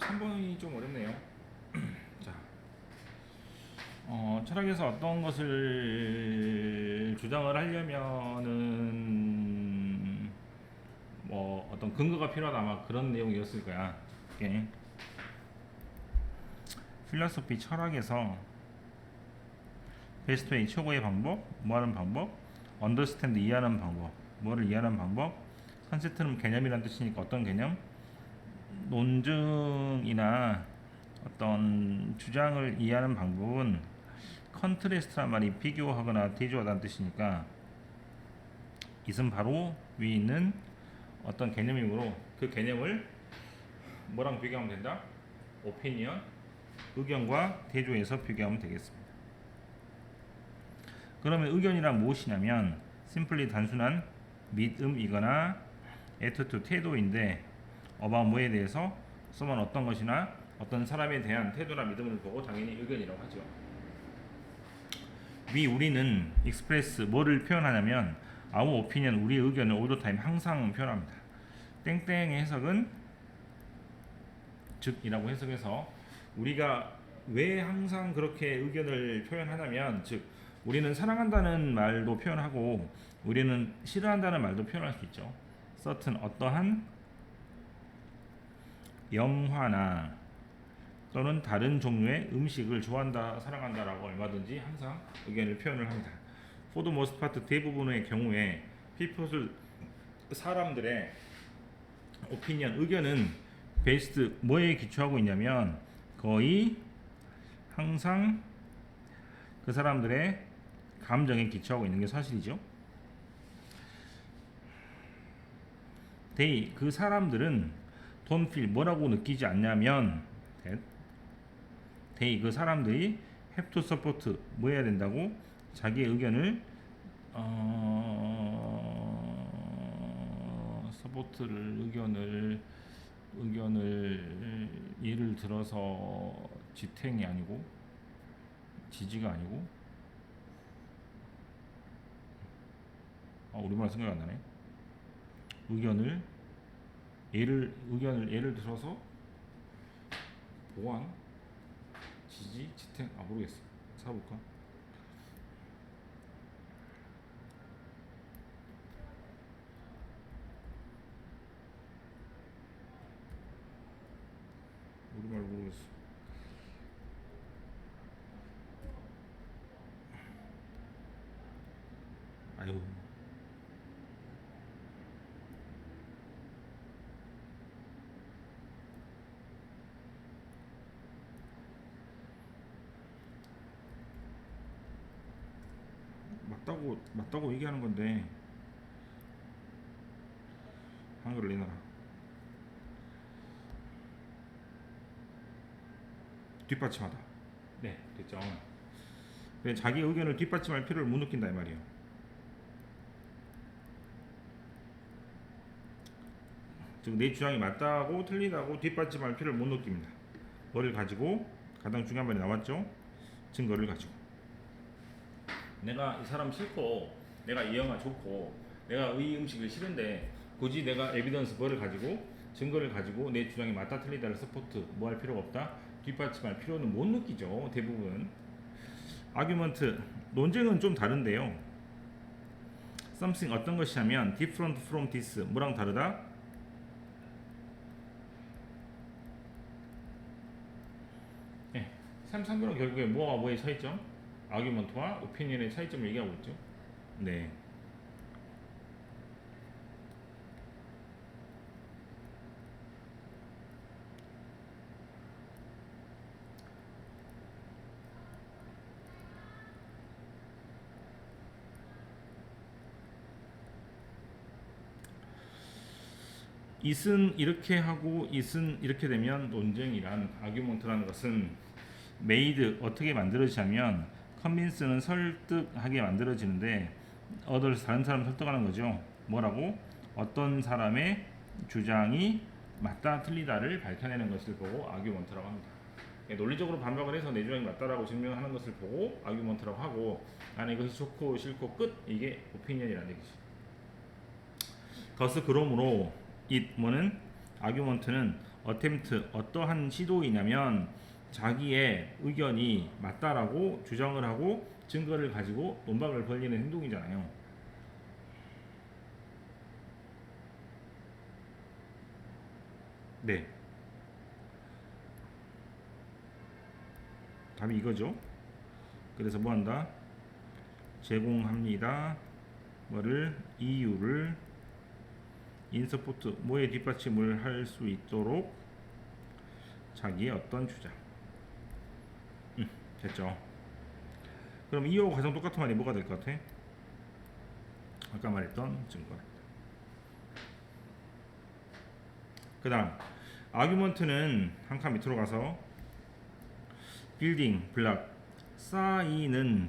3번이 좀 어렵네요. 자, 어, 철학에서 어떤 것을 주장을 하려면은 뭐 어떤 근거가 필요하다 아마 그런 내용이었을 거야. 이게 필라소피 철학에서 베스트 웨이 최고의 방법, 뭐하는 방법, 언더스탠드 이해하는 방법, 뭐를 이해하는 방법, 컨셉트는 개념이라는 뜻이니까 어떤 개념, 논증이나 어떤 주장을 이해하는 방법은 컨트레스트란 말이 비교하거나 대조하다는 뜻이니까 이은 바로 위에 있는 어떤 개념이므로 그 개념을 뭐랑 비교하면 된다? 오피니언, 의견과 대조해서 비교하면 되겠습니다. 그러면 의견이란 무엇이냐면 심플리 단순한 믿음이거나 애투투 태도인데 어바 뭐에 대해서 써만 어떤 것이나 어떤 사람에 대한 태도나 믿음을 보고 당연히 의견이라고 하죠. 위 우리는 익스프레스 뭐를 표현하냐면 아무 오피니언 우리의 의견을 올더타임 항상 표현합니다. 땡땡의 해석은 즉이라고 해석해서 우리가 왜 항상 그렇게 의견을 표현하냐면 즉 우리는 사랑한다는 말도 표현하고 우리는 싫어한다는 말도 표현할 수 있죠. certain 어떠한 영화나 또는 다른 종류의 음식을 좋아한다, 사랑한다라고 얼마든지 항상 의견을 표현을 합니다. Most part 대부분의 경우에 people's 사람들의 오피니언 의견은 베이스드 뭐에 기초하고 있냐면 거의 항상 그 사람들의 감정에 기초하고 있는 게 사실이죠. they 그 사람들은 don't feel 뭐라고 느끼지 않냐면 that they 그 사람들이 have to support 뭐 해야 된다고? 자기의 의견을 어 서포트를 의견을 의견을 예를 들어서 지탱이 아니고 지지가 아니고? 아 우리말 생각 안 나네. 의견을 예를 의견을 예를 들어서 보완 지지 지탱 아 모르겠어. 사볼까? 우리말 모르겠어. 아유 맞다고 맞다고 얘기하는 건데. 한글을 내놔라. 뒷받침하다. 네 됐죠. 왜 자기 의견을 뒷받침할 필요를 못 느낀다 이 말이에요. 즉 내 주장이 맞다고 틀리다고 뒷받침할 필요를 못 느낍니다. 뭐를 가지고? 가장 중요한 말이 나왔죠? 증거를 가지고 내가 이 사람 싫고 내가 이 영화 좋고 내가 이 음식을 싫은데 굳이 내가 에비던스 뭐를 가지고 증거를 가지고 내 주장이 맞다 틀리다를 서포트 뭐 할 필요가 없다? 뒷받침할 필요는 못 느끼죠 대부분. 아규먼트 논쟁은 좀 다른데요. Something 어떤 것이냐면 different from this 뭐랑 다르다? 예, 3, 3번은 결국에 뭐와 뭐의 차이점? 아규먼트와 오피니언의 차이점을 얘기하고 있죠. 네. 이은 이렇게 하고 이은 이렇게 되면 논쟁이란 아규먼트라는 것은 메이드 어떻게 만들어지냐면 컨빈스는 설득하게 만들어지는데 어들 다른 사람 설득하는 거죠. 뭐라고? 어떤 사람의 주장이 맞다 틀리다를 밝혀내는 것을 보고 아규먼트라고 합니다. 예, 논리적으로 반박을 해서 내 주장이 맞다라고 증명하는 것을 보고 아규먼트라고 하고 나는 이것이 좋고 싫고 끝 이게 오피니언이라는 얘기죠. 더스 그러므로 이 뭐는 아규먼트는 attempt 어떠한 시도이냐면 자기의 의견이 맞다라고 주장을 하고 증거를 가지고 논박을 벌리는 행동이잖아요. 네. 답이 이거죠. 그래서 뭐 한다? 제공합니다. 뭐를 이유를 인서포트 뭐에 뒷받침을 할 수 있도록 자기의 어떤 주장. 음, 됐죠. 그럼 이유 가장 똑같은 말이 뭐가 될 것 같아? 아까 말했던 증거. 그 다음 아규먼트는 한 칸 밑으로 가서 빌딩 블락 쌓이는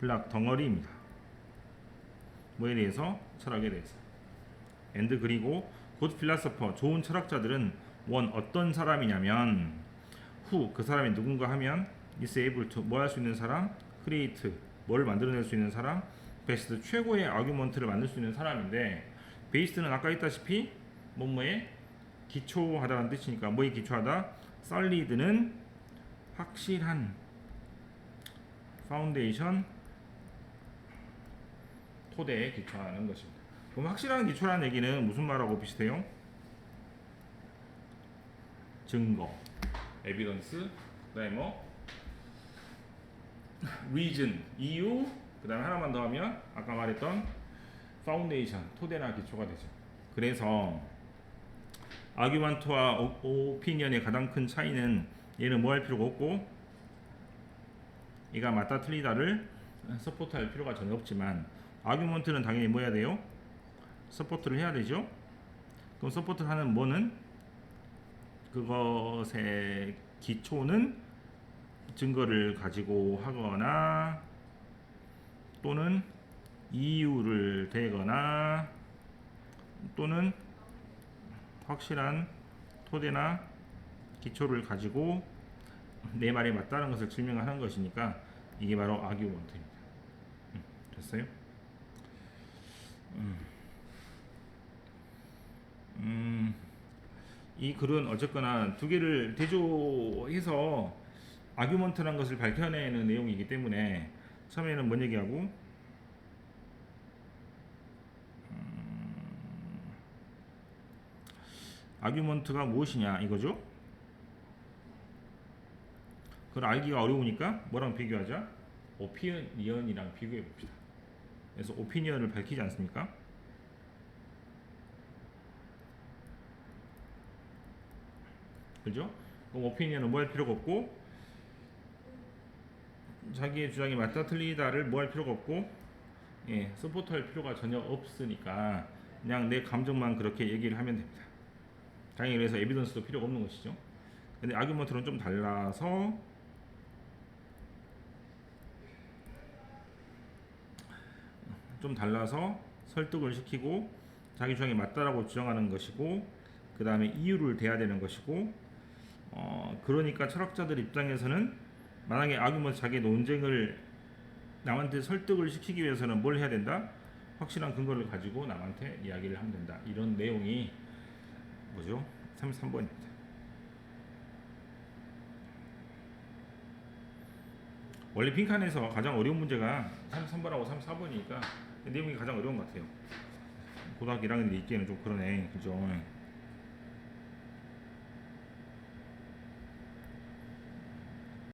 블락 덩어리입니다. 뭐에 대해서 철학에 대해서. 엔드 그리고 굿 필라서퍼 좋은 철학자들은 원 어떤 사람이냐면 후그 사람이 누군가 하면 is able to 뭐 할 수 있는 사람 create 뭘 만들어낼 수 있는 사람 베스트 최고의 아규먼트를 만들 수 있는 사람인데 베이스는 아까 했다시피 뭐뭐에 기초하다라는 뜻이니까 뭐에 기초하다 solid는 확실한 파운데이션 토대에 기초하는 것입니다. 그럼 확실한 기초라는 얘기는 무슨 말하고 비슷해요? 증거, 에비던스, 그다음에 뭐 reason, 이유, 그다음에 하나만 더 하면 아까 말했던 파운데이션, 토대나 기초가 되죠. 그래서 아규먼트와 오피니언의 가장 큰 차이는 얘는 뭐 할 필요가 없고 얘가 맞다 틀리다를 서포트할 필요가 전혀 없지만 아규먼트는 당연히 뭐 해야 돼요? 서포트를 해야 되죠. 그럼 서포트를 하는 뭐는 그것의 기초는 증거를 가지고 하거나 또는 이유를 대거나 또는 확실한 토대나 기초를 가지고 내 말이 맞다는 것을 증명하는 것이니까 이게 바로 아규먼트입니다. 음, 됐어요? 음. 음, 이 글은 어쨌거나 두 개를 대조해서 아규먼트라는 것을 밝혀내는 내용이기 때문에 처음에는 뭔 얘기하고 아규먼트가 무엇이냐 이거죠. 그걸 알기가 어려우니까 뭐랑 비교하자? 오피니언이랑 비교해 봅시다. 그래서 오피니언을 밝히지 않습니까? 그죠? 그럼 오피니언은 뭐 할 필요가 없고 자기의 주장이 맞다 틀리다를 뭐 할 필요가 없고 예, 서포트 할 필요가 전혀 없으니까 그냥 내 감정만 그렇게 얘기를 하면 됩니다. 당연히 그래서 에비던스도 필요가 없는 것이죠. 근데 아규먼트는 좀 달라서 좀 달라서 설득을 시키고 자기 주장이 맞다라고 주장하는 것이고 그 다음에 이유를 대야 되는 것이고 어 그러니까 철학자들 입장에서는 만약에 아규먼트 자기의 논쟁을 남한테 설득을 시키기 위해서는 뭘 해야 된다? 확실한 근거를 가지고 남한테 이야기를 하면 된다. 이런 내용이 뭐죠? 33번입니다. 원래 빈칸에서 가장 어려운 문제가 33번하고 34번이니까 내용이 가장 어려운 것 같아요. 고등학교 1학년들 읽기에는 좀 그러네. 그죠?